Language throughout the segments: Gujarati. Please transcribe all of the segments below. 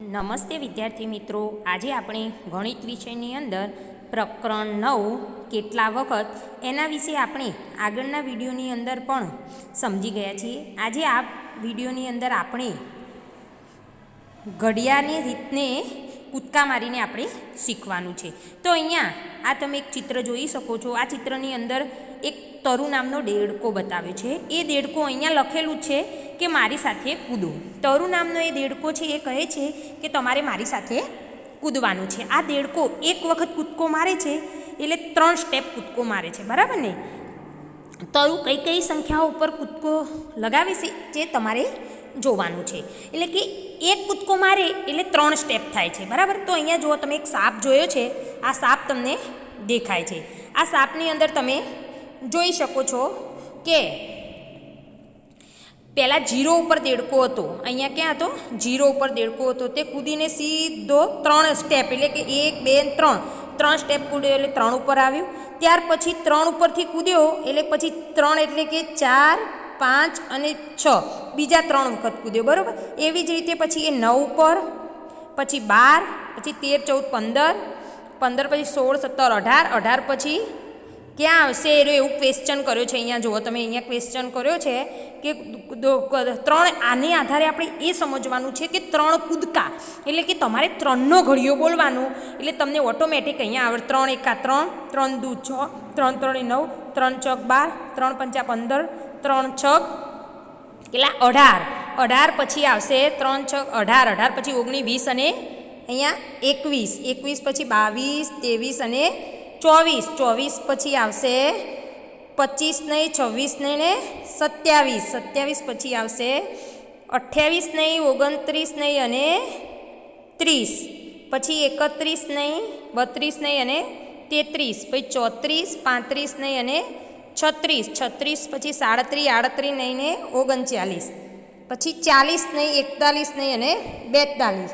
નમસ્તે વિદ્યાર્થી મિત્રો. આજે આપણે ગણિત વિષયની અંદર પ્રકરણ નવ કેટલા વખત એના વિશે આપણે આગળના વિડીયોની અંદર પણ સમજી ગયા છીએ. આજે આ વિડીયોની અંદર આપણે ઘડિયાળની રીતને કૂદકા મારીને આપણે શીખવાનું છે. તો અહીંયા આ તમે એક ચિત્ર જોઈ શકો છો. આ ચિત્રની અંદર એક તરુ નામનો દેડકો બતાવ્યો છે. એ દેડકો અહીંયા લખેલું છે કે મારી સાથે કૂદો. તરુ નામનો એ દેડકો છે એ કહે છે કે તમારે મારી સાથે કૂદવાનું છે. આ દેડકો એક વખત કૂદકો મારે છે એટલે ત્રણ સ્ટેપ કૂદકો મારે છે. બરાબર ને? તરુ કઈ કઈ સંખ્યાઓ ઉપર કૂદકો લગાવે છે જે તમારે જોવાનું છે. એટલે કે એક કૂદકો મારે એટલે ત્રણ સ્ટેપ થાય છે. બરાબર? તો અહીંયા જુઓ તમે એક સાપ જોયો છે. આ સાપ તમને દેખાય છે. આ સાપની અંદર તમે જોઈ શકો છો કે પહેલાં જીરો ઉપર દેડકો હતો. અહીંયા ક્યાં હતો? જીરો ઉપર દેડકો હતો. તે કૂદીને સીધો ત્રણ સ્ટેપ એટલે કે એક, બે ત્રણ. ત્રણ સ્ટેપ કૂદ્યો એટલે ત્રણ ઉપર આવ્યું. ત્યાર પછી ત્રણ ઉપરથી કૂદ્યો, એટલે પછી ત્રણ એટલે કે ચાર, પાંચ અને છ. બીજા ત્રણ વખત કૂદ્યો, બરાબર? એવી જ રીતે પછી એ નવ ઉપર, પછી બાર, પછી તેર, ચૌદ, પંદર. પંદર, પછી સોળ, સત્તર, અઢાર. અઢાર પછી ક્યાં આવશે? એ એવું ક્વેશ્ચન કર્યો છે. અહીંયા જુઓ, તમે અહીંયા ક્વેશ્ચન કર્યો છે કે ત્રણ આને આધારે આપણે એ સમજવાનું છે કે ત્રણ કૂદકા. એટલે કે તમારે ત્રણનો ઘડિયો બોલવાનું. એટલે તમને ઓટોમેટિક અહીંયા આવડે ત્રણ એકા ત્રણ ત્રણ દૂ છ, ત્રણ ત્રણે નવ, ત્રણ ચોક બાર, ત્રણ પંચા પંદર, ત્રણ છક કેટલા? અઢાર. અઢાર પછી આવશે ત્રણ છ અઢાર અઢાર પછી ઓગણીસ, વીસ અને અહીંયા એકવીસ. એકવીસ પછી બાવીસ, ત્રેવીસ અને ચોવીસ ચોવીસ પછી આવશે પચીસ નહીં, છવ્વીસ નહીં ને સત્યાવીસ સત્યાવીસ પછી આવશે અઠ્યાવીસ નહીં, ઓગણત્રીસ નહીં અને ત્રીસ, પછી એકત્રીસ નહીં, બત્રીસ નહીં અને તેત્રીસ, પછી ચોત્રીસ, પાંત્રીસ નહીં અને છત્રીસ છત્રીસ પછી સાડત્રીસ આડત્રીસ નહીં ને ઓગણચાલીસ, પછી ચાલીસ નહીં, એકતાલીસ નહીં અને બેતાલીસ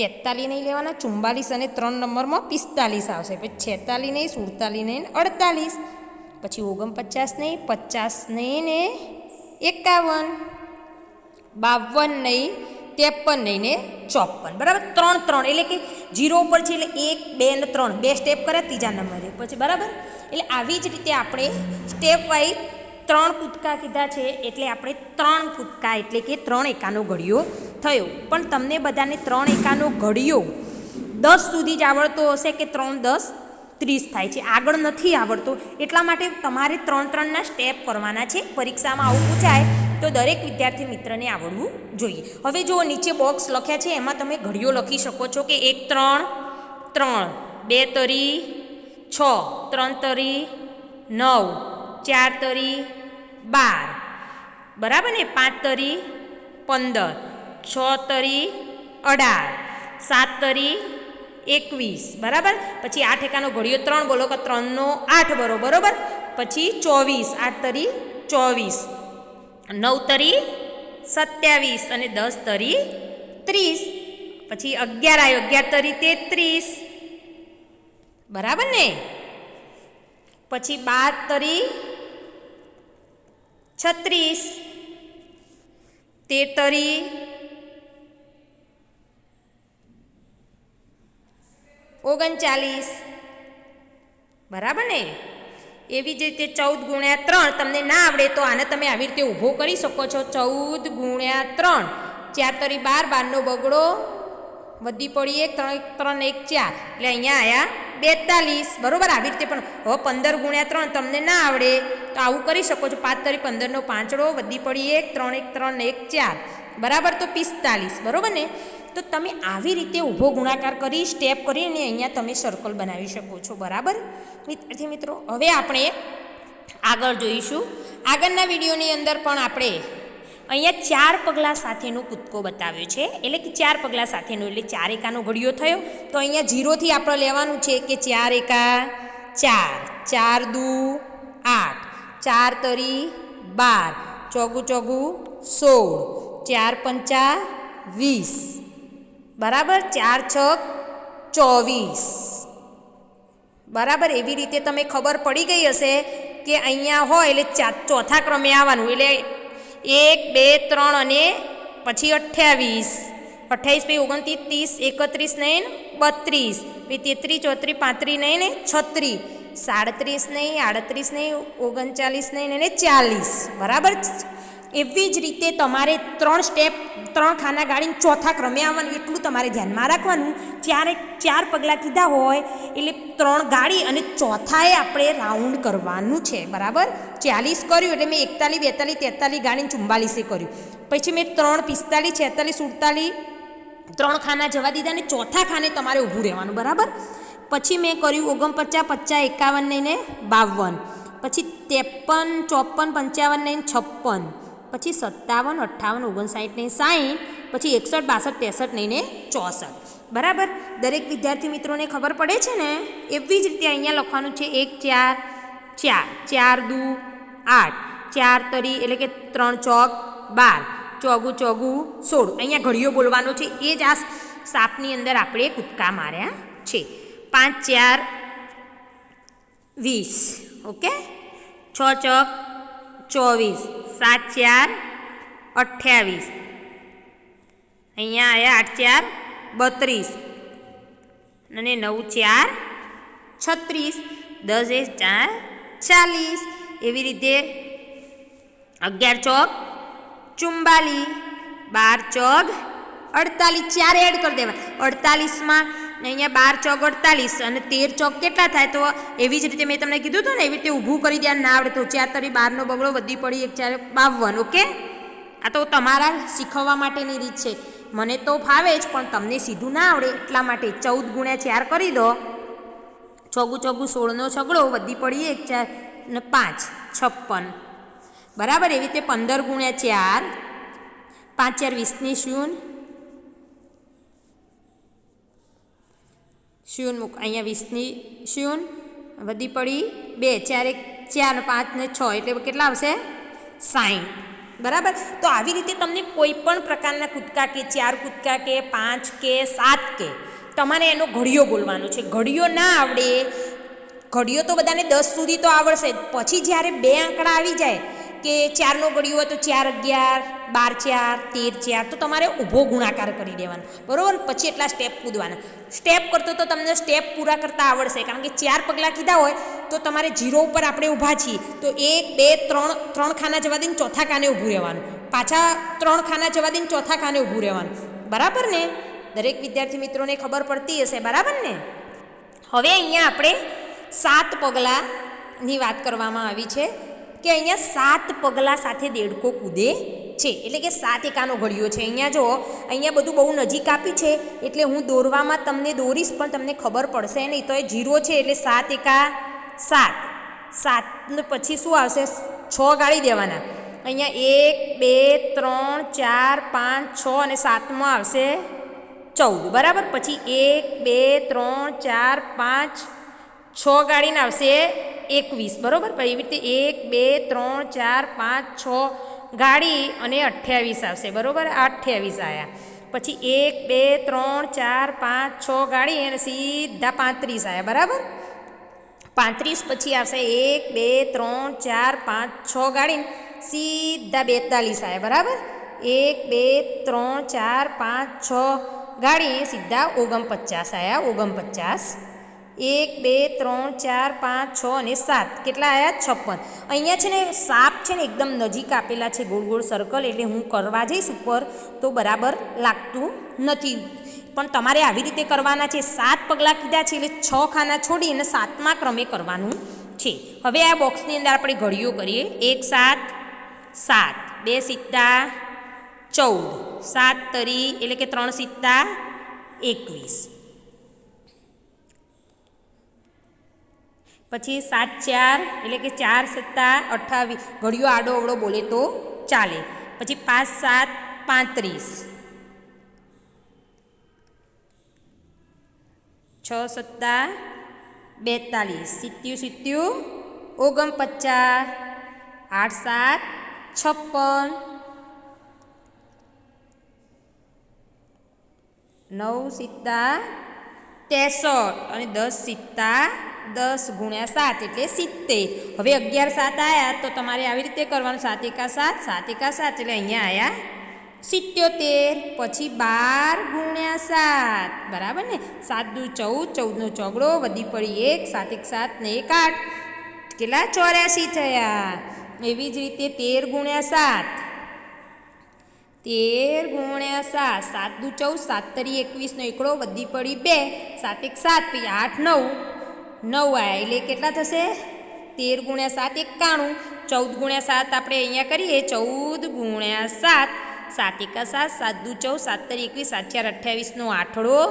તેતાલીસ નહીં લેવાના ચુમ્બાલીસ અને ત્રણ નંબરમાં પિસ્તાલીસ આવશે. પછી છેતાલીસ નહીં સુડતાલીસ નહીં અડતાલીસ. પછી ઓગણપચાસ નહીં પચાસ નહીં ને એકાવન. બાવન નહીં ત્રેપન નહીં ને ચોપન. બરાબર? ત્રણ ત્રણ. એટલે કે જીરો ઉપર છે એટલે એક, બે ને ત્રણ. બે સ્ટેપ કર્યા, ત્રીજા નંબરે. પછી બરાબર? એટલે આવી જ રીતે આપણે સ્ટેપ વાઇઝ ત્રણ કૂદકા કીધા છે એટલે આપણે ત્રણ કૂદકા એટલે કે ત્રણ એકાનો ઘડિયો થયો. પણ તમને બધાને ત્રણ એકાનો ઘડિયો દસ સુધી જ આવડતો હશે કે ત્રણ દસ ત્રીસ થાય છે? આગળ નથી આવડતો. એટલા માટે તમારે ત્રણ ત્રણના સ્ટેપ કરવાના છે. પરીક્ષામાં આવું પૂછાય તો દરેક વિદ્યાર્થી મિત્રને આવડવું જોઈએ. હવે જો નીચે બોક્સ લખ્યા છે. એમાં તમે ઘડિયો લખી શકો છો કે એક, ત્રણ ત્રણ, બે તરી, છ, ત્રણ તરી, નવ, ચાર તરી બાર. બરાબર ને? પાંચ તરી પંદર. છ તરી અઢાર. સાત તરી એકવીસ. બરાબર? પછી આઠ એકાનો ઘડિયો ત્રણ બોલો કે ત્રણનો આઠ બરો બરાબર? પછી ચોવીસ. આઠ તરી ચોવીસ. નવ તરી સત્યાવીસ અને દસ તરી ત્રીસ. પછી અગિયાર આવ્યો અગિયાર તરી તેત્રીસ. બરાબર ને? પછી બાર તરી છત્રીસ, તેતરી, ઓગણચાલીસ. બરાબર ને? એવી જ રીતે ચૌદ ગુણ્યા ત્રણ, તમને ના આવડે તો આને તમે આવી રીતે ઊભો કરી શકો છો. ચૌદ ગુણ્યા ત્રણ. ચાર તરી બાર બારનો બગડો વધી પડી એક, ત્રણ ત્રણ, એક, ચાર. એટલે અહીંયા આવ્યા બેતાલીસ. બરાબર? આવી રીતે પણ હવે પંદર ગુણ્યા ત્રણ તમને ના આવડે. તો આવું કરી શકો છો. પાંચ તરી પંદરનો પાંચડો, વધી પડી એક, ત્રણ એક ત્રણ એક, ચાર. બરાબર? તો પિસ્તાલીસ. બરાબર ને? તો તમે આવી રીતે ઊભો ગુણાકાર કરી સ્ટેપ કરીને અહીંયા તમે સર્કલ બનાવી શકો છો. બરાબર? વિદ્યાર્થી મિત્રો, હવે આપણે આગળ જોઈશું. આગળના વિડીયોની અંદર પણ આપણે અહીંયા ચાર પગલાં સાથેનો કૂદકો બતાવ્યો છે. એટલે કે ચાર પગલાં સાથેનો, એટલે ચાર એકાનો ઘડિયો થયો. તો અહીંયા જીરોથી આપણે લેવાનું છે કે ચાર એકા ચાર. ચાર દુ આઠ. ચાર તરી બાર. ચોગું ચોગું સોળ. ચાર પંચા વીસ. બરાબર? ચાર છ ચોવીસ. બરાબર? એવી રીતે તમે ખબર પડી ગઈ હશે કે અહીંયા હોય એટલે ચોથા ક્રમે આવવાનું. એટલે એક, બે, ત્રણ અને પછી અઠ્યાવીસ. અઠ્યાવીસ પછી ઓગણત્રીસ, ત્રીસ, એકત્રીસ નહીં બત્રીસ. પછી તેત્રીસ, ચોત્રીસ, પાંત્રીસ નહીં ને છત્રીસ. સાડત્રીસ નહીં આડત્રીસ નહીં ઓગણચાલીસ નહીં ને ચાલીસ. બરાબર એવી જ રીતે તમારે ત્રણ સ્ટેપ ત્રણ ખાના ગાડીને ચોથા ક્રમે આવવાનું, એટલું તમારે ધ્યાનમાં રાખવાનું. જ્યારે ચાર પગલાં કીધા હોય, એટલે ત્રણ ગાડી અને ચોથાએ આપણે રાઉન્ડ કરવાનું છે, બરાબર? ચાલીસ કર્યું એટલે મેં એકતાલીસ, બેતાલીસ, તેતાલીસ ગાળીને ચુમ્બાલીસે કર્યું. પછી મેં ત્રણ પિસ્તાલીસ, છેતાલીસ, સુડતાલીસ, ત્રણ ખાના જવા દીધા અને ચોથા ખાને તમારે ઊભું રહેવાનું, બરાબર? પછી મેં કર્યું ઓગણપચાસ, પચાસ, એકાવન, ને બાવન. પછી ત્રેપન, ચોપન, પંચાવન, ને છપ્પન. પછી સત્તાવન, અઠ્ઠાવન, ઓગણસાઠ નહીં સાઠ પછી એકસઠ, બાસઠ, ત્રેસઠ નહીં ને ચોસઠ. બરાબર? દરેક વિદ્યાર્થી મિત્રોને ખબર પડે છે ને? એવી જ રીતે અહીંયા લખવાનું છે એક, ચાર ચાર. ચાર, દુ, આઠ. ચાર, તરી, એટલે કે ત્રણ, ચોક, બાર. ચોગું ચોગું, સોળ. અહીંયા ઘડીઓ બોલવાનો છે. એ જ આ સાપની અંદર આપણે કૂદકા માર્યા છે. પાંચ, ચાર, વીસ. ઓકે? છ, ચોક ચોવીસ, સાત, ચાર, અઠ્યાવીસ. અહીંયા આવ્યા આઠ, ચાર, બત્રીસ. અને નવ, ચાર, છત્રીસ. દસ એક ચાર, ચાલીસ. એવી રીતે અગિયાર ચોક ચુમ્બાલીસ બાર ચોક, અડતાલીસ. ચાર એડ કરી દેવા અડતાલીસમાં અહીંયા બાર ચોક અડતાલીસ અને તેર ચોક કેટલા થાય તો એવી જ રીતે મેં તમને કીધું હતું ને, એવી રીતે ઊભું કરી દે ના આવડે ચાર તરી બારનો બગડો વધી પડી, એક ચાર બાવન, ઓકે? આ તો તમારા શીખવવા માટેની રીત છે. મને તો ફાવે જ, પણ તમને સીધું ના આવડે, એટલા માટે ચૌદ ગુણ્યા ચાર કરી દો. ચોગું ચોગું સોળનો છગડો વધી પડી, એક ચાર ને પાંચ, છપ્પન. બરાબર? એવી રીતે પંદર ગુણ્યા ચાર, પાંચ ચાર વીસની શૂન્ય શૂન્ય મૂક અહીંયા વીસની શિવન, વધી પડી બે, ચાર એક, ચાર, પાંચ ને છ, એટલે કેટલા આવશે? સાઠ બરાબર? તો આવી રીતે તમને કોઈ પણ પ્રકારના કૂદકા કે ચાર કૂદકા કે પાંચ કે સાત કે, તમારે એનો ઘડિયો બોલવાનો છે. ઘડિયો ના આવડે. ઘડિયો તો બધાને દસ સુધી તો આવડશે. પછી જ્યારે બે આંકડા આવી જાય કે ચારનો ઘડિયો હોય તો ચાર અગિયાર, બાર ચાર, તેર ચાર, તો તમારે ઊભો ગુણાકાર કરી દેવાનો. બરાબર? પછી એટલા સ્ટેપ કૂદવાના. સ્ટેપ કરતો તો તમને સ્ટેપ પૂરા કરતાં આવડશે. કારણ કે ચાર પગલાં કીધા હોય તો તમારે જીરો ઉપર આપણે ઊભા છીએ. તો એક, બે, ત્રણ ત્રણ ખાના જવા દઈને ચોથા ખાને ઊભું રહેવાનું. પાછા ત્રણ ખાના જવા દઈને ચોથા ખાને ઊભું રહેવાનું. બરાબર ને? દરેક વિદ્યાર્થી મિત્રોને ખબર પડતી હશે. બરાબર ને? હવે અહીંયા આપણે સાત પગલાંની વાત કરવામાં આવી છે. કે અહીંયા સાત પગલાં સાથે દેડકો કૂદે છે. એટલે કે સાત એકાનો ઘડિયો છે. અહીંયા જો, અહીંયા બધું બહુ નજીક આપી છે, એટલે હું દોરવામાં તમને દોરીશ, પણ તમને ખબર પડશે નહીં. તો એ જીરો છે, એટલે સાત એકા સાત. સાત પછી શું આવશે? છ ગાળી દેવાના. અહીંયા એક, બે, ત્રણ, ચાર, પાંચ, છ અને સાતમાં આવશે ચૌદ. બરાબર? પછી એક, બે, ત્રણ, ચાર, પાંચ, છ ગાડીને આવશે એકવીસ, બરાબર? એવી રીતે એક, બે, ત્રણ, ચાર, પાંચ, છ ગાડી અને અઠ્યાવીસ આવશે, બરાબર? અઠ્યાવીસ આવ્યા પછી એક, બે, ત્રણ, ચાર, પાંચ, છ ગાડી અને સીધા પાંત્રીસ આવ્યા બરાબર? પાંત્રીસ પછી આવશે એક, બે, ત્રણ, ચાર, પાંચ, છ ગાડીને સીધા બેતાલીસ આવ્યા બરાબર? એક, બે, ત્રણ, ચાર, પાંચ, છ ગાડી સીધા ઓગણપચાસ આવ્યા ઓગણપચાસ. એક, બે, ત્રણ, ચાર, પાંચ, છ અને સાત. કેટલા આવ્યા છપ્પન. અહીંયા છે ને સાપ છે ને એકદમ નજીક આપેલા છે, ગોળ ગોળ સર્કલ એટલે હું કરવા જઈશ ઉપર તો બરાબર લાગતું નથી. પણ તમારે આવી રીતે કરવાના છે. સાત પગલાં કીધા છે એટલે છ ખાના છોડી અને સાતમા ક્રમે કરવાનું છે. હવે આ બોક્સની અંદર આપણે ઘડીઓ કરીએ. એક, સાત સાત. બે સિત્તા, ચૌદ. સાત તરી એટલે કે ત્રણ સિત્તા, એકવીસ. પછી સાત ચાર, એટલે કે ચાર સત્તા અઠ્ઠાવીસ ઘડિયો આડો અવળો બોલે તો ચાલે. પછી પાંચ સાત પાંત્રીસ. છ સત્તા બેતાલીસ. સિત્યુ સિત્યુ ઓગણપચાસ. આઠ સાત છપ્પન. નવ સિત્તા ત્રેસઠ અને દસ સિત્તા દસ ગુણ્યા સાત એટલે સિત્તેર. હવે અગિયાર સાત આવ્યા તો તમારે આવી રીતે કરવાનું. સાત એકા સાત સાત એકા સાત એટલે અહીંયા આવ્યા સિત્યોતેર. પછી બાર ગુણ્યા સાત. બરાબર ને? સાત દુ ચૌદ ચૌદનો ચોગડો, વધી પડી એક, સાત એક સાત ને એક આઠ. કેટલા? ચોર્યાસી થયા. એવી જ રીતે તેર ગુણ્યા સાત. તેર ગુણ્યા સાત. સાત દુ ચૌદ, સાત તરી એકવીસનો એકડો વધી પડી બે. સાત એક સાત પછી આઠ નવ. નવ આવ્યા એટલે કેટલા થશે? તેર ગુણ્યા સાત એકાણું. ચૌદ ગુણ્યા સાત આપણે અહીંયા કરીએ. ચૌદ ગુણ્યા સાત. સાત એકા સાત સાત દુ ચૌદ, સાત તરી એકવીસ, સાત ચાર અઠ્યાવીસનો આઠડો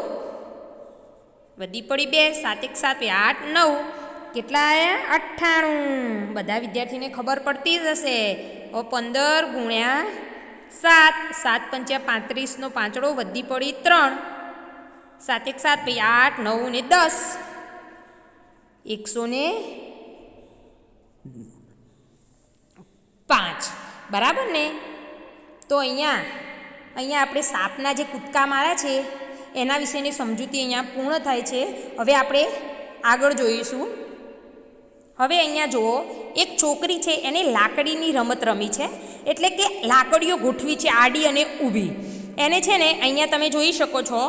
વધી પડી બે, સાત એક સાત આઠ નવ. કેટલા આવ્યા અઠ્ઠાણું. બધા વિદ્યાર્થીને ખબર પડતી જ હશે. ઓ પંદર ગુણ્યા સાત. સાત પંચ્યા પાંત્રીસનો પાંચડો વધી પડી ત્રણ. સાત એક સાત પછી આઠ નવ ને દસ. એકસો ને પાંચ. બરાબર ને? તો અહીંયા અહીંયા આપણે સાપના જે કૂદકા માર્યા છે, એના વિશેની સમજૂતી અહીંયા પૂર્ણ થાય છે. હવે આપણે આગળ જોઈશું. હવે અહીંયા જુઓ, એક છોકરી છે, એને લાકડીની રમત રમી છે. એટલે કે લાકડીઓ ગોઠવી છે, આડી અને ઊભી. એને છે ને, અહીંયા તમે જોઈ શકો છો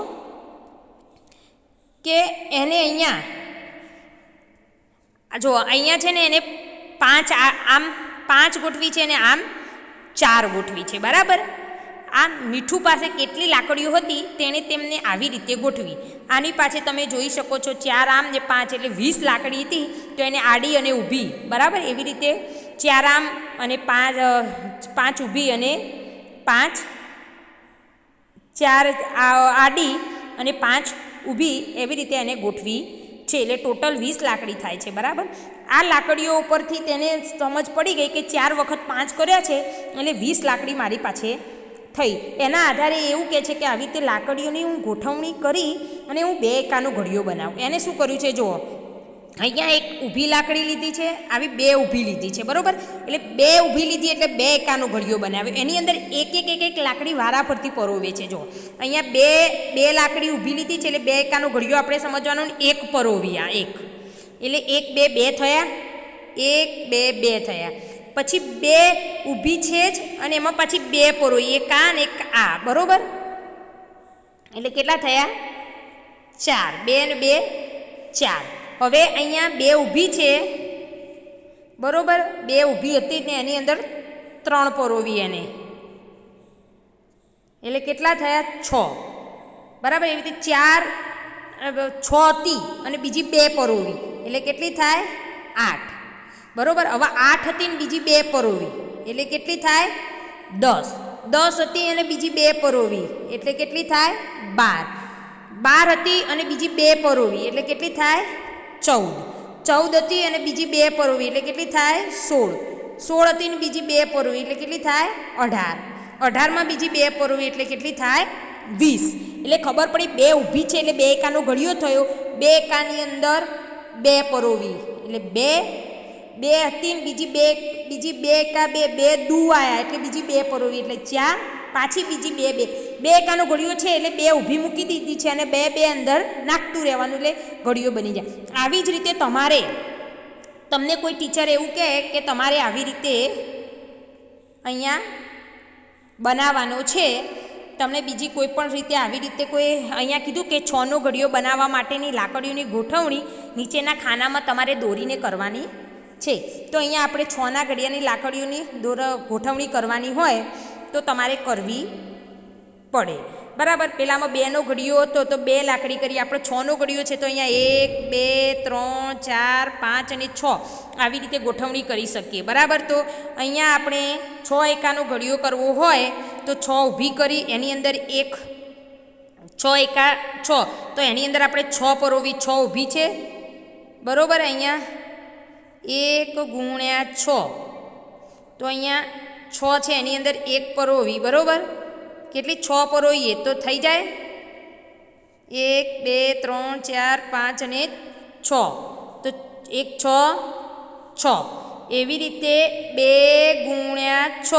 કે એને અહીંયા જો અહીંયા છે ને એને પાંચ આ- આમ પાંચ ગોઠવી છે અને આમ ચાર ગોઠવી છે, બરાબર? આ મીઠું પાસે કેટલી લાકડીઓ હતી તેણે તેમને આવી રીતે ગોઠવી. આની પાસે તમે જોઈ શકો છો ચાર આમ ને પાંચ એટલે વીસ લાકડી હતી, તો એને આડી અને ઊભી, બરાબર? એવી રીતે ચાર આમ અને પાંચ પાંચ ઊભી અને પાંચ ચાર આડી અને પાંચ ઊભી એવી રીતે એને ગોઠવી છે, એટલે ટોટલ વીસ લાકડી થાય છે, બરાબર? આ લાકડીઓ ઉપરથી તેને સમજ પડી ગઈ કે ચાર વખત પાંચ કર્યા છે, એટલે વીસ લાકડી મારી પાસે થઈ. એના આધારે એવું કહે છે કે આવી રીતે લાકડીઓની હું ગોઠવણી કરી અને હું બે એકાનો ઘડિયો બનાવું. એને શું કર્યું છે, જુઓ. અહીંયા એક ઊભી લાકડી લીધી છે, આવી બે ઊભી લીધી છે, બરોબર? એટલે બે ઊભી લીધી એટલે બે એકાનો ઘડિયો બનાવ્યો. એની અંદર એક એક એક એક લાકડી વારા ફરતી પરોવે છે જો અહીંયા બે બે લાકડી ઊભી લીધી છે, એટલે બે એકાનો ઘડિયો આપણે સમજવાનો એક પરોવી આ, એક. એટલે એક, બે બે થયા, એક, બે બે થયા. પછી બે ઊભી છે જ, અને એમાં પછી બે પરોવી, એક આ ને એક આ, બરાબર? એટલે કેટલા થયા? ચાર. બે ને બે, ચાર. હવે અહીંયા બે ઊભી છે. બરોબર? બે ઊભી હતી ને એની અંદર ત્રણ પરોવી એને. એટલે કેટલા થયા? છ. બરાબર? એવી રીતે ચાર છ હતી અને બીજી બે પરોવી. એટલે કેટલી થાય? આઠ. બરોબર? હવે આઠ હતી ને બીજી બે પરોવી. એટલે કેટલી થાય? દસ. દસ હતી અને બીજી બે પરોવી. એટલે કેટલી થાય? બાર. બાર હતી અને બીજી બે પરોવી. એટલે કેટલી થાય? ચૌદ. ચૌદ હતી અને બીજી બે પરોવી, એટલે કેટલી થાય? સોળ. સોળ હતી ને બીજી બે પરોવી, એટલે કેટલી થાય? અઢાર. અઢારમાં બીજી બે પરોવી, એટલે કેટલી થાય? વીસ. એટલે ખબર પડી બે ઊભી છે, એટલે બે એકાનો ઘડિયો થયો. બે એકાની અંદર બે પરોવી. એટલે બે બે હતી ને બીજી બે બીજી બે એકા બે બે દુ આયા એટલે બીજી બે પરોવી. એટલે ચાર પાછી બીજી બે બે. બે એકાનો ઘડિયો છે એટલે બે ઊભી મૂકી દીધી છે અને બે બે અંદર નાખતું રહેવાનું એટલે ઘડિયો બની જાય. આવી જ રીતે તમારે, તમને કોઈ ટીચર એવું કહે કે તમારે આવી રીતે અહીંયા બનાવવાનો છે. તમને બીજી કોઈ પણ રીતે આવી રીતે કોઈ અહીંયા કીધું કે છનો ઘડીઓ બનાવવા માટેની લાકડીઓની ગોઠવણી નીચેના ખાનામાં તમારે દોરીને કરવાની છે. તો અહીંયા આપણે છના ઘડિયાની લાકડીઓની દોર ગોઠવણી કરવાની હોય તો તમારે કરવી પડે. બરાબર? પહેલાંમાં બેનો ઘડીયો હતો, તો બે લાકડી કરી, આપણે છનો ઘડીયો છે, તો અહીંયા એક, બે, ત્રણ, ચાર, પાંચ અને છ આવી રીતે ગોઠવણી કરી શકીએ. બરાબર? તો અહીંયા આપણે છ એકાનો ઘડીયો કરવો હોય, તો છ ઊભી કરી, એની અંદર એક, છ એકા, છ. તો એની અંદર આપણે છ પરોવી, છ ઊભી છે. બરાબર? અહીંયા એક ગુણ્યા છ. તો અહીંયા છ છે, એની અંદર એક પરોવી, બરાબર? કેટલી? છ પરોવીએ તો થઈ જાય? એક, બે, ત્રણ, ચાર, પાંચ અને છ. તો એક છ છ. એવી રીતે બે ગુણ્યા છ.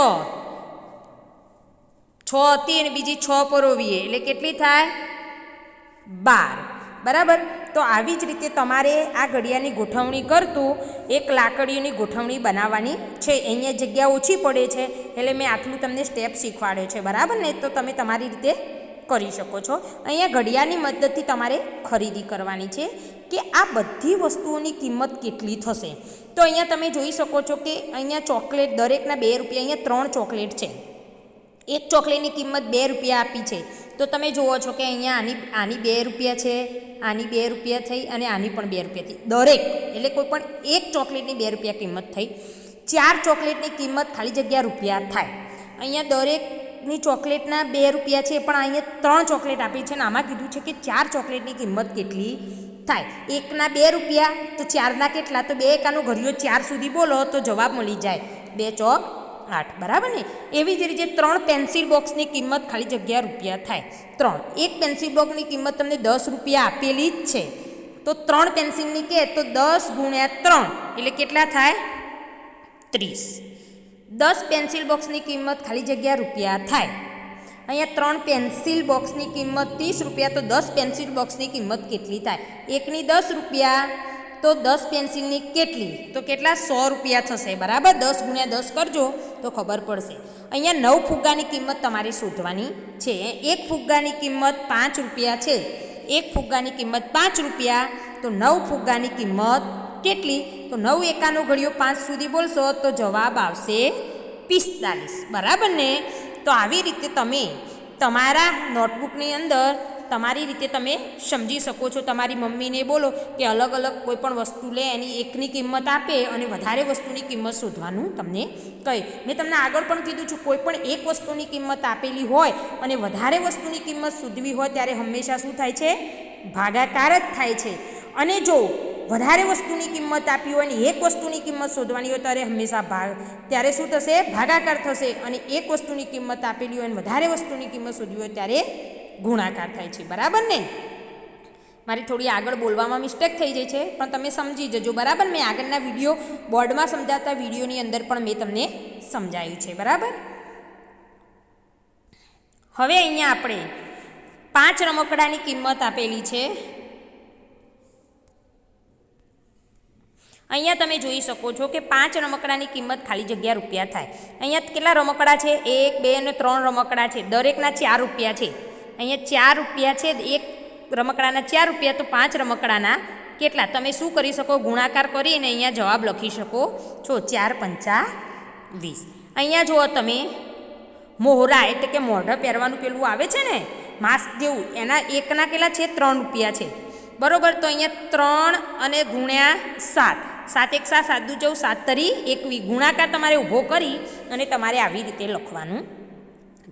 છ હતી અને બીજી છ પરોવીએ. એટલે કેટલી થાય? બાર. બરાબર? તો આવી જ રીતે તમારે આ ઘડિયાળની ગોઠવણી કરતું એક લાકડીઓની ગોઠવણી બનાવવાની છે. અહીંયા જગ્યા ઓછી પડે છે, એટલે મેં આટલું તમને સ્ટેપ શીખવાડ્યો છે. બરાબર ને? તો તમે તમારી રીતે કરી શકો છો. અહીંયા ઘડિયાળની મદદથી તમારે ખરીદી કરવાની છે કે આ બધી વસ્તુઓની કિંમત કેટલી થશે. તો અહીંયા તમે જોઈ શકો છો કે અહીંયા ચોકલેટ દરેકના બે રૂપિયા, અહીંયા ત્રણ ચોકલેટ છે. એક ચોકલેટની કિંમત બે રૂપિયા આપી છે. તો તમે જુઓ છો કે અહીંયા આની આની બે રૂપિયા છે. આની બે રૂપિયા થઈ અને આની પણ બે રૂપિયા થઈ. દરેક, એટલે કોઈ પણ એક ચોકલેટની બે રૂપિયા કિંમત થઈ. ચાર ચોકલેટની કિંમત ખાલી જગ્યા રૂપિયા થાય. અહીંયા દરેકની ચોકલેટના બે રૂપિયા છે, પણ અહીંયા ત્રણ ચોકલેટ આપી છે અને આમાં કીધું છે કે ચાર ચોકલેટની કિંમત કેટલી થાય. એકના બે રૂપિયા, તો ચારના કેટલા? તો બે એકાનો ઘડિયો ચાર સુધી બોલો તો જવાબ મળી જાય. બે ચોક આઠ, બરાબર ને? એવી જ રીતે ત્રણ પેન્સિલ બોક્સની કિંમત ખાલી જગ્યા રૂપિયા થાય. ત્રણ, એક પેન્સિલ બોક્સની કિંમત તમને દસ રૂપિયા આપેલી જ છે. તો ત્રણ પેન્સિલની કે તો દસ ગુણ્યા ત્રણ, એટલે કેટલા થાય? ત્રીસ. દસ પેન્સિલ બોક્સની કિંમત ખાલી જગ્યા રૂપિયા થાય. અહીંયા ત્રણ પેન્સિલ બોક્સની કિંમત ત્રીસ રૂપિયા, તો દસ પેન્સિલ બોક્સની કિંમત કેટલી થાય? એકની દસ રૂપિયા. તો દસ પેન્સિલની કેટલી? તો કેટલા? સો રૂપિયા થશે. બરાબર? દસ ગુણ્યા દસ કરજો તો ખબર પડશે. અહીંયા નવ ફુગ્ગાની કિંમત તમારે શોધવાની છે. એક ફુગ્ગાની કિંમત પાંચ રૂપિયા છે. એક ફુગ્ગાની કિંમત પાંચ રૂપિયા. તો નવ ફુગ્ગાની કિંમત કેટલી? તો નવ એકાનો ઘડિયો પાંચ સુધી બોલશો તો જવાબ આવશે પિસ્તાલીસ. બરાબર ને? તો આવી રીતે તમે તમારા નોટબુકની અંદર તમારી રીતે તમે સમજી શકો છો. તમારી મમ્મીને બોલો કે અલગ અલગ કોઈ પણ વસ્તુ લે, એની એકની કિંમત આપે અને વધારે વસ્તુની કિંમત શોધવાનું તમને કહે. મેં તમને આગળ પણ કીધું છું, કોઈ પણ એક વસ્તુની કિંમત આપેલી હોય અને વધારે વસ્તુની કિંમત શોધવી હોય ત્યારે હંમેશા શું થાય છે? ભાગાકાર જ થાય છે. અને જો વધારે વસ્તુની કિંમત આપી હોય અને એક વસ્તુની કિંમત શોધવાની હોય ત્યારે હંમેશા ભાગ ત્યારે શું થશે? ભાગાકાર થશે અને એક વસ્તુની કિંમત આપેલી હોય અને વધારે વસ્તુની કિંમત શોધવી હોય ત્યારે ગુણાકાર થાય છે. બરાબર ને? મારી થોડી આગળ બોલવામાં મિસ્ટેક થઈ જાય છે, પણ તમે સમજી જજો. બરાબર? મેં આગળના વીડિયો બોર્ડમાં સમજાતા વિડીયોની અંદર પણ મેં તમને સમજાયું છે. બરાબર? હવે અહીંયા આપણે પાંચ રમકડાની કિંમત આપેલી છે. અહીંયા તમે જોઈ શકો છો કે પાંચ રમકડાની કિંમત ખાલી જગ્યા રૂપિયા થાય. અહીંયા કેટલા રમકડા છે? એક, બે અને ત્રણ રમકડા છે. દરેકના ચાર રૂપિયા છે. અહીંયા ચાર રૂપિયા છે. એક રમકડાના ચાર રૂપિયા, તો પાંચ રમકડાના. કેટલા? તમે શું કરી શકો? ગુણાકાર કરીને અહીંયા જવાબ લખી શકો. છો ચાર પંચા વીસ. અહીંયા જુઓ તમે. મોહરા એટલે કે મોઢા પહેરવાનું પેલું આવે છે ને? માસ્ક જેવું. એના એકના કેટલા છે? ત્રણ રૂપિયા છે. બરોબર? તો અહીંયા ત્રણ અને ગુણ્યા સાત. સાત એક સાત સાત દુ ચૌદ સાત તરી એકવી ગુણાકાર તમારે ઊભો કરી અને તમારે આવી રીતે લખવાનું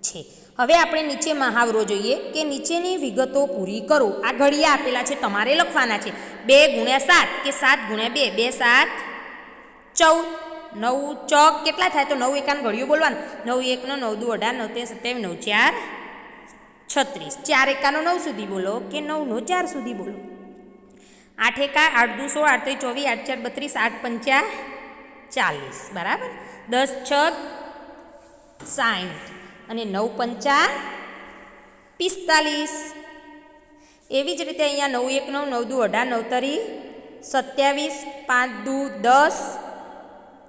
છે. હવે આપણે નીચે મહાવરો જોઈએ કે નીચેની વિગતો પૂરી કરો. આ ઘડિયા આપેલા છે, તમારે લખવાના છે. બે ગુણ્યા સાત કે સાત ગુણ્યા બે? બે, સાત, ચૌદ, નવ, ચોક. કેટલા થાય? તો નવ એકાન ઘડિયો બોલવાનું. નવ એકનો નવ દુ અઢાર, નવ તે સત્યાવીસ, નવ ચાર, છત્રીસ. ચાર એકાનો નવ સુધી બોલો કે નવનો ચાર સુધી બોલો? આઠ એકા, આઠ દુ સોળ આઠ ત્રીસ ચોવીસ, આઠ ચાર બત્રીસ, આઠ પંચા ચાલીસ. બરાબર? દસ, છ સાઠ અને નવ પંચા પિસ્તાલીસ. એવી જ રીતે અહીંયા નવ એક નવ નવ દુ અઢાર, નવ તરી સત્યાવીસ, પાંચ દુ દસ,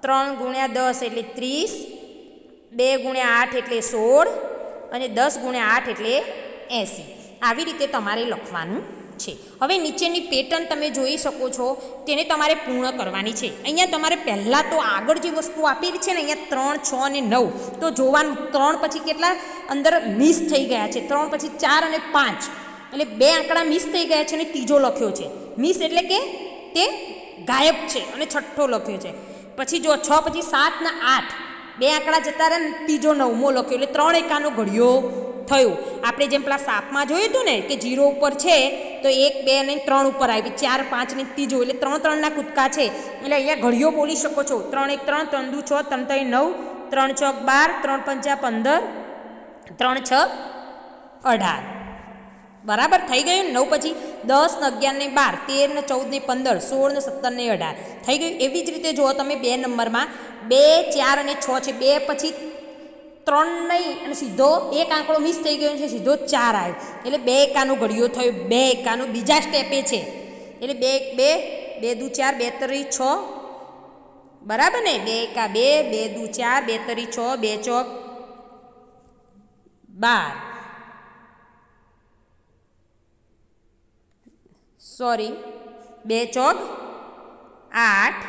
ત્રણ ગુણ્યા દસ એટલે ત્રીસ, બે ગુણ્યા આઠ એટલે સોળ અને દસ ગુણ્યા આઠ એટલે એંસી. આવી રીતે તમારે લખવાનું છે. હવે નીચેની પેટર્ન તમે જોઈ શકો છો, તેને તમારે પૂર્ણ કરવાની છે. અહીંયા તમારે પહેલાં તો આગળ જે વસ્તુ આપેલી છે ને, અહીંયા ત્રણ, છ અને નવ, તો જોવાનું ત્રણ પછી કેટલા? અંદર મિસ થઈ ગયા છે. ત્રણ પછી ચાર અને પાંચ. એટલે બે આંકડા મિસ થઈ ગયા છે અને ત્રીજો લખ્યો છે. મિસ એટલે કે તે ગાયબ છે અને છઠ્ઠો લખ્યો છે. પછી જો છ પછી સાત ને આઠ બે આંકડા જતા રહે ને ત્રીજો નવમો લખ્યો એટલે ત્રણ એકાનો ઘડિયો થયો. આપણે જેમ પેલા સાપમાં જોયું હતું ને કે જીરો ઉપર છે, તો એક, બે અને ત્રણ ઉપર આવી. ચાર, પાંચ ને ત્રીજો. એટલે ત્રણ, ત્રણના કૂદકા છે. એટલે અહીંયા ઘડિયો બોલી શકો છો. ત્રણ એક ત્રણ ત્રણ દુ છ, ત્રણ ત્રણ નવ, ત્રણ છ બાર, ત્રણ પંચા પંદર, ત્રણ છ અઢાર. બરાબર થઈ ગયું ને? નવ પછી દસ ને અગિયાર ને બાર, તેર ને ચૌદ ને પંદર, સોળ ને સત્તર ને અઢાર. થઈ ગયું? એવી જ રીતે જુઓ તમે બે નંબરમાં. બે, ચાર અને છ છે. બે પછી ત્રણ નહીં અને સીધો એક આંકડો મિસ થઈ ગયો છે, સીધો ચાર આવ્યો. એટલે બે એકાનું ઘડિયો થયો, બે એકાનું બીજા સ્ટેપે છે. એટલે બે બે બે દુ ચાર, બે તરી છ. બરાબર ને? બે એકા, બે બે દુ ચાર, બે તરી છ, બે ચોક, બાર. સોરી, બે ચોક, આઠ,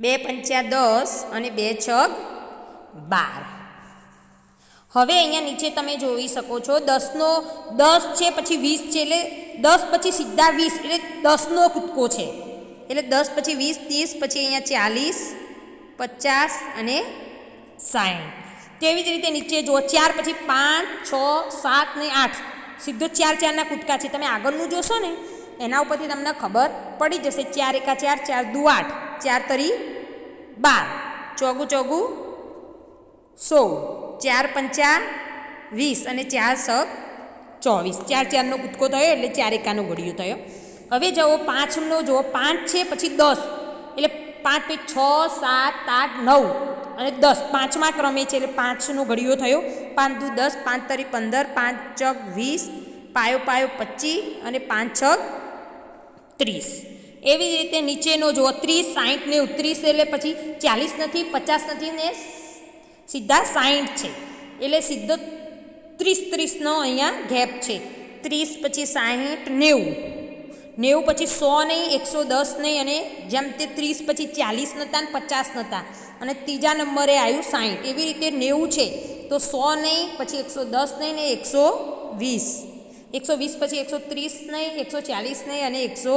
બે પંચ્યા દસ અને બે છગ બાર. હવે અહીંયા નીચે તમે જોઈ શકો છો, દસનો, દસ છે પછી વીસ છે એટલે દસ પછી સીધા વીસ, એટલે દસનો કૂદકો છે. એટલે દસ પછી વીસ, ત્રીસ, પછી અહીંયા ચાલીસ, પચાસ અને સાઠ તેવી જ રીતે નીચે જુઓ, ચાર પછી પાંચ, છ, સાત ને આઠ. સીધો ચાર ચારના કૂદકા છે. તમે આગળનું જોશો ને, એના ઉપરથી તમને ખબર પડી જશે. ચાર એકા ચાર ચાર દુ આઠ. ચાર તરી બાર. ચોગું ચોગું સો ચાર પંચા વીસ અને ચાર સગ ચોવીસ. ચાર ચારનો કૂદકો થયો એટલે ચાર એકાનો ઘડિયો થયો. હવે જુઓ, પાંચનો જુઓ, પાંચ છે, પછી દસ. એટલે પાંચ પછી છ, સાત, આઠ, નવ. અને દસ, પાંચમા ક્રમે છે એટલે પાંચનો ઘડિયો થયો. પાંચ દુ દસ, પાંચ તરી પંદર, પાંચ ચગ વીસ, પાયો પાયો પચીસ અને પાંચ છગ ત્રીસ. એવી જ રીતે નીચેનો જુઓ, ત્રીસ સાહીઠ ને ત્રીસ એટલે પછી ચાલીસ નથી, પચાસ નથી ને સીધા સાહીઠ છે. એટલે સીધો ત્રીસ, ત્રીસનો અહીંયા ગેપ છે. ત્રીસ પછી સાહીઠ નેવું. નેવું પછી સો નહીં, એકસો દસ નહીં અને જેમ તે ત્રીસ પછી ચાલીસ નહોતા ને પચાસ નહોતા અને ત્રીજા નંબરે આવ્યું સાહીઠ એવી રીતે નેવું છે. તો સો નહીં, પછી એકસો દસ નહીં ને એકસો વીસ. એકસો વીસ પછી એકસો ત્રીસ નહીં, એકસો ચાલીસ નહીં અને એકસો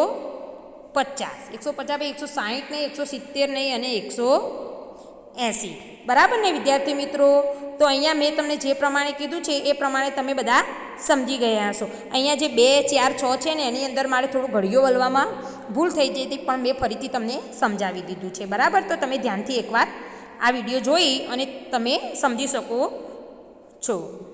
પચાસ. એકસો પચાસ પછી એકસો સાહીઠ નહીં, એકસો સિત્તેર નહીં અને એકસો એંસી. બરાબર ને વિદ્યાર્થી મિત્રો? તો અહીંયા મેં તમને જે પ્રમાણે કીધું છે, એ પ્રમાણે તમે બધા સમજી ગયા હશો. અહીંયા જે બે, ચાર, છ છે ને, એની અંદર મારે થોડું ઘડીઓ વલવામાં ભૂલ થઈ જઈ હતી, પણ મેં ફરીથી તમને સમજાવી દીધું છે. બરાબર? તો તમે ધ્યાનથી એકવાર આ વીડિયો જોઈ અને તમે સમજી શકો છો.